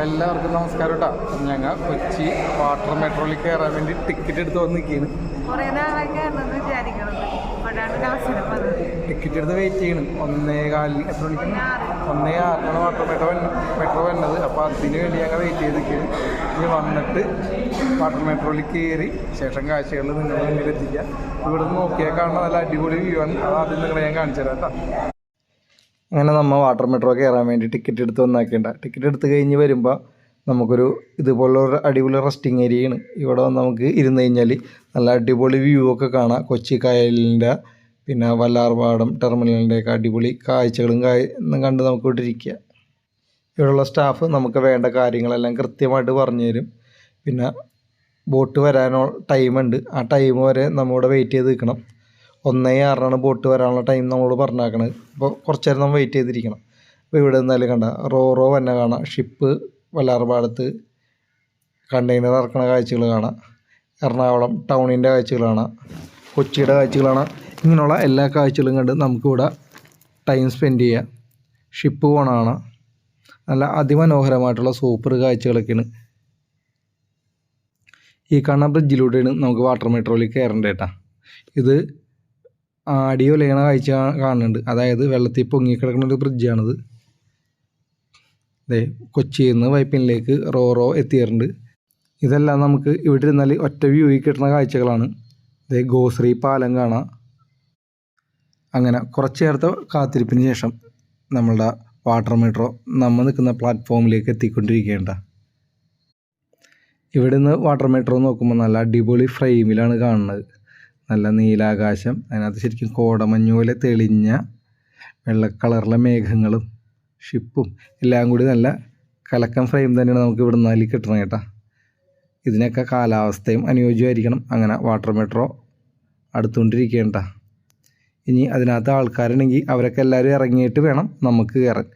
എല്ലാവർക്കും നമസ്കാരം കേട്ടോ ഞങ്ങൾ കൊച്ചി വാട്ടർ മെട്രോയിൽ കയറാൻ വേണ്ടി ടിക്കറ്റ് എടുത്ത് വന്ന് നിൽക്കുകയാണ് ടിക്കറ്റ് എടുത്ത് വെയിറ്റ് ചെയ്യണം. ഒന്നേ കാലിന് എത്ര മണിക്ക്? ഒന്നേ ആറിനാണ് വാട്ടർ മെട്രോ മെട്രോ വരുന്നത് അപ്പോൾ അതിന് വേണ്ടി ഞങ്ങൾ വെയിറ്റ് ചെയ്ത് നിൽക്കുകയാണ് ഇനി വന്നിട്ട് വാട്ടർ മെട്രോയിൽ കയറി ശേഷം കാഴ്ചകൾ നിങ്ങളുടെ മുന്നിൽ എത്തിക്കുക. ഇവിടെ നിന്ന് നോക്കിയാൽ കാണുന്ന നല്ല അടിപൊളി വ്യൂ ആണ്. അത് ആദ്യം നിങ്ങളെ ഞാൻ കാണിച്ചു തരാം കേട്ടോ അങ്ങനെ നമ്മൾ വാട്ടർ മെട്രോ കയറാൻ വേണ്ടി ടിക്കറ്റ് എടുത്ത് വന്നാക്കേണ്ട. ടിക്കറ്റ് എടുത്ത് കഴിഞ്ഞ് വരുമ്പോൾ നമുക്കൊരു ഇതുപോലൊരു അടിപൊളി റെസ്റ്റിംഗ് ഏരിയയാണ് ഇവിടെ നമുക്ക് ഇരുന്ന് കഴിഞ്ഞാൽ നല്ല അടിപൊളി വ്യൂ ഒക്കെ കാണാം. കൊച്ചി കായലിന്റെ പിന്നെ വല്ലാർപാടം ടെർമിനലിന്റെ ഒക്കെ അടിപൊളി കാഴ്ചകളും കായ് കണ്ട് നമുക്ക് ഇവിടെ ഇരിക്കുക ഇവിടെയുള്ള സ്റ്റാഫ് നമുക്ക് വേണ്ട കാര്യങ്ങളെല്ലാം കൃത്യമായിട്ട് പറഞ്ഞു തരും. പിന്നെ ബോട്ട് വരാനോ ടൈമുണ്ട് ആ ടൈം വരെ നമ്മളിവിടെ വെയിറ്റ് ചെയ്ത് നിൽക്കണം. ഒന്നേ ആറിനാണ് ബോട്ട് വരാനുള്ള ടൈം നമ്മളോട് പറഞ്ഞാക്കണത് അപ്പോൾ കുറച്ച് നേരം നമ്മൾ വെയിറ്റ് ചെയ്തിരിക്കണം. അപ്പോൾ ഇവിടെ നിന്നാലും കണ്ട റോ റോ തന്നെ കാണാം. ഷിപ്പ് വല്ലാർപാടത്ത് കണ്ടെയ്നർ ഇറക്കണ കാഴ്ചകൾ കാണാം. എറണാകുളം ടൗണിന്റെ കാഴ്ചകൾ കാണാം. കൊച്ചിയുടെ കാഴ്ചകൾ കാണാം. ഇങ്ങനെയുള്ള എല്ലാ കാഴ്ചകളും കണ്ട് നമുക്കിവിടെ ടൈം സ്പെൻഡ് ചെയ്യാം. ഷിപ്പ് പോണാണ്. നല്ല അതിമനോഹരമായിട്ടുള്ള സൂപ്പർ കാഴ്ചകളൊക്കെയാണ്. ഈ കാണുന്ന ബ്രിഡ്ജിലൂടെയാണ് നമുക്ക് വാട്ടർ മെട്രോയിൽ കയറേണ്ടത് കേട്ടോ ഇത് ആടി ഒലയണ കാഴ്ച കാണുന്നുണ്ട്. അതായത് വെള്ളത്തിൽ പൊങ്ങിക്കിടക്കുന്ന ഒരു ബ്രിഡ്ജാണിത് അതെ കൊച്ചിയിൽ നിന്ന് വൈപ്പിനിലേക്ക് റോ റോ എത്തിയിട്ടുണ്ട്. ഇതെല്ലാം നമുക്ക് ഇവിടെ ഇരുന്നാൽ ഒറ്റ വ്യൂയിൽ കിട്ടുന്ന കാഴ്ചകളാണ്. അതെ ഗോശ്രീ പാലം കാണാം. അങ്ങനെ കുറച്ച് നേരത്തെ കാത്തിരിപ്പിന് ശേഷം നമ്മളുടെ വാട്ടർ മീറ്ററോ നമ്മൾ നിൽക്കുന്ന പ്ലാറ്റ്ഫോമിലേക്ക് എത്തിക്കൊണ്ടിരിക്കേണ്ട ഇവിടെ നിന്ന് വാട്ടർ മീറ്ററോ നോക്കുമ്പോൾ നല്ല അടിപൊളി ഫ്രെയിമിലാണ് കാണുന്നത്. നല്ല നീലാകാശം. അതിനകത്ത് ശരിക്കും കോടമഞ്ഞ് പോലെ തെളിഞ്ഞ വെള്ള കളറിലെ മേഘങ്ങളും ഷിപ്പും എല്ലാം കൂടി നല്ല കലക്കം ഫ്രെയിം തന്നെയാണ് നമുക്ക് ഇവിടെ നിന്നാൽ കിട്ടണം കേട്ടോ. ഇതിനൊക്കെ കാലാവസ്ഥയും അനുയോജ്യമായിരിക്കണം. അങ്ങനെ വാട്ടർ മെട്രോ അടുത്തുകൊണ്ടിരിക്കേണ്ട ഇനി അതിനകത്ത് ആൾക്കാരുണ്ടെങ്കിൽ അവരൊക്കെ എല്ലാവരും ഇറങ്ങിയിട്ട് വേണം നമുക്ക് കയറാൻ.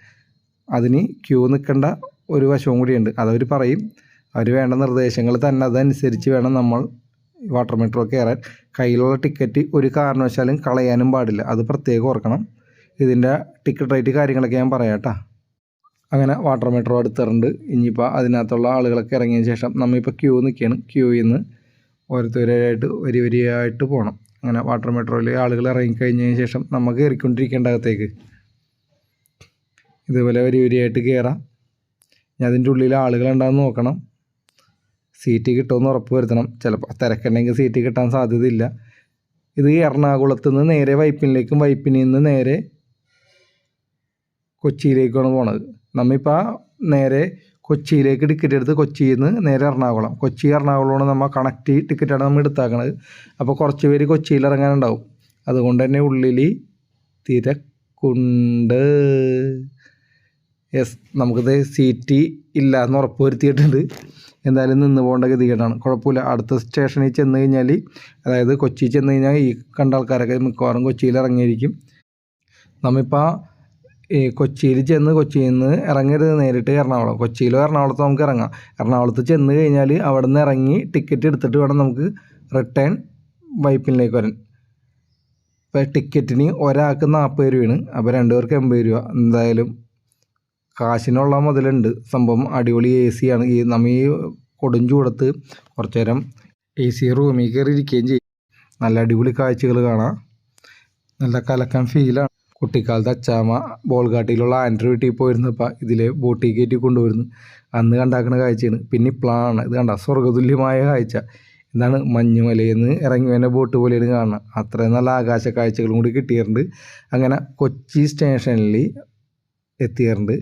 അതിന് ക്യൂ നിൽക്കേണ്ട ഒരു വശവും കൂടിയുണ്ട്. അതവർ പറയും. അവർ വേണ്ട നിർദ്ദേശങ്ങൾ തന്നെ. അതനുസരിച്ച് വേണം നമ്മൾ വാട്ടർ മെട്രോ കയറാൻ കയ്യിലുള്ള ടിക്കറ്റ് ഒരു കാരണവശാലും കളയാനും പാടില്ല. അത് പ്രത്യേകം ഓർക്കണം. ഇതിന്റെ ടിക്കറ്റ് റേറ്റ് കാര്യങ്ങളൊക്കെ ഞാൻ പറയാം കേട്ടോ. അങ്ങനെ വാട്ടർ മെട്രോ അടുത്തിട്ടുണ്ട് ഇനിയിപ്പോൾ അതിനകത്തുള്ള ആളുകളൊക്കെ ഇറങ്ങിയ ശേഷം നമ്മളിപ്പോൾ ക്യൂ നിൽക്കുകയാണ് ക്യൂയിൽ നിന്ന് ഓരോരുത്തരായിട്ട് വരി വരിയായിട്ട് പോകണം അങ്ങനെ വാട്ടർ മെട്രോയിൽ ആളുകൾ ഇറങ്ങിക്കഴിഞ്ഞതിന് ശേഷം നമ്മൾ കയറിക്കൊണ്ടിരിക്കേണ്ട അകത്തേക്ക്. ഇതുപോലെ വരി വരിയായിട്ട് കയറാം ഇനി അതിന്റെ ഉള്ളിൽ ആളുകളുണ്ടാകുന്ന നോക്കണം. സീറ്റ് കിട്ടുമെന്ന് ഉറപ്പ് വരുത്തണം. ചിലപ്പോൾ തിരക്കുണ്ടെങ്കിൽ സീറ്റ് കിട്ടാൻ സാധ്യതയില്ല. ഇത് എറണാകുളത്ത് നിന്ന് നേരെ വൈപ്പിനിലേക്കും വൈപ്പിനിൽ നിന്ന് നേരെ കൊച്ചിയിലേക്കാണ് പോണത്. നമ്മിപ്പോൾ നേരെ കൊച്ചിയിലേക്ക് ടിക്കറ്റ് എടുത്ത് കൊച്ചിയിൽ നിന്ന് നേരെ എറണാകുളം. കൊച്ചി എറണാകുളമാണ് നമ്മൾ കണക്ട് ടിക്കറ്റാണ് നമ്മൾ എടുത്താക്കണത്. അപ്പോൾ കുറച്ച് പേര് കൊച്ചിയിൽ ഇറങ്ങാനുണ്ടാവും. അതുകൊണ്ട് തന്നെ ഉള്ളിൽ തിരക്കുണ്ട്. യെസ് നമുക്കിത് സീറ്റ് ഇല്ല എന്ന് ഉറപ്പ് വരുത്തിയിട്ടുണ്ട്. എന്തായാലും നിന്ന് പോകേണ്ട ഗതികേടാണ്. കുഴപ്പമില്ല. അടുത്ത സ്റ്റേഷനിൽ ചെന്ന് കഴിഞ്ഞാൽ അതായത് കൊച്ചി ചെന്ന് കഴിഞ്ഞാൽ ഈ കണ്ട ആൾക്കാരൊക്കെ മിക്കവാറും കൊച്ചിയിൽ ഇറങ്ങിയിരിക്കും. നമ്മിപ്പോൾ ഈ കൊച്ചിയിൽ ചെന്ന് കൊച്ചിയിൽ നിന്ന് ഇറങ്ങരുത് നേരിട്ട് എറണാകുളം. കൊച്ചിയിലോ എറണാകുളത്തോ നമുക്ക് ഇറങ്ങാം. എറണാകുളത്ത് ചെന്ന് കഴിഞ്ഞാൽ അവിടെ നിന്ന് ഇറങ്ങി ടിക്കറ്റ് എടുത്തിട്ട് വേണം നമുക്ക് റിട്ടേൺ വൈപ്പിനിലേക്ക് വരാൻ. ഇപ്പോൾ ടിക്കറ്റിന് ഒരാൾക്ക് നാൽപ്പത് രൂപയാണ്. അപ്പോൾ രണ്ടുപേർക്ക് എൺപത് രൂപ. എന്തായാലും കാശിനുള്ള മുതലുണ്ട്. സംഭവം അടിപൊളി എ സി ആണ്. ഈ നമ്മ ഈ കൊടും ചൂടത്ത് കുറച്ചു നേരം എ സി റൂമിൽ കയറി ഇരിക്കുകയും ചെയ്യും. നല്ല അടിപൊളി കാഴ്ചകൾ കാണാം. നല്ല കലക്കാൻ ഫീലാണ് കുട്ടിക്കാലത്ത് അച്ചാമ്മ ബോൾഗാട്ടിയിലുള്ള ആൻഡ്രി വീട്ടിൽ പോയിരുന്നപ്പോൾ ഇതിൽ ബോട്ടിൽ കയറ്റി കൊണ്ടുവരുന്നു. അന്ന് കണ്ടാക്കുന്ന കാഴ്ചയാണ്. പിന്നെ ഇപ്പോഴാണ് ഇത് കണ്ട സ്വർഗതുല്യമായ കാഴ്ച. എന്താണ് മഞ്ഞുമലയിൽ നിന്ന് ഇറങ്ങി വരുന്ന ബോട്ട് പോലെയാണ് കാണുന്നത്. അത്രയും നല്ല ആകാശ കാഴ്ചകളും കൂടി കിട്ടിയിട്ടുണ്ട്. അങ്ങനെ കൊച്ചി സ്റ്റേഷനിൽ എത്തിയിട്ടുണ്ട്.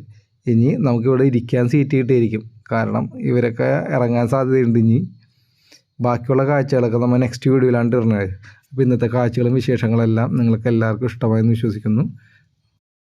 ഇനി നമുക്കിവിടെ ഇരിക്കാൻ സീറ്റ് കിട്ടിയിരിക്കും. കാരണം ഇവരൊക്കെ ഇറങ്ങാൻ സാധ്യതയുണ്ട് ഇനി. ബാക്കിയുള്ള കാഴ്ചകളൊക്കെ നമ്മൾ നെക്സ്റ്റ് വീഡിയോയിലാണ് ഇടുന്നത് അപ്പോൾ ഇന്നത്തെ കാഴ്ചകളും വിശേഷങ്ങളെല്ലാം നിങ്ങൾക്ക് എല്ലാവർക്കും ഇഷ്ടമായെന്ന് വിശ്വസിക്കുന്നു.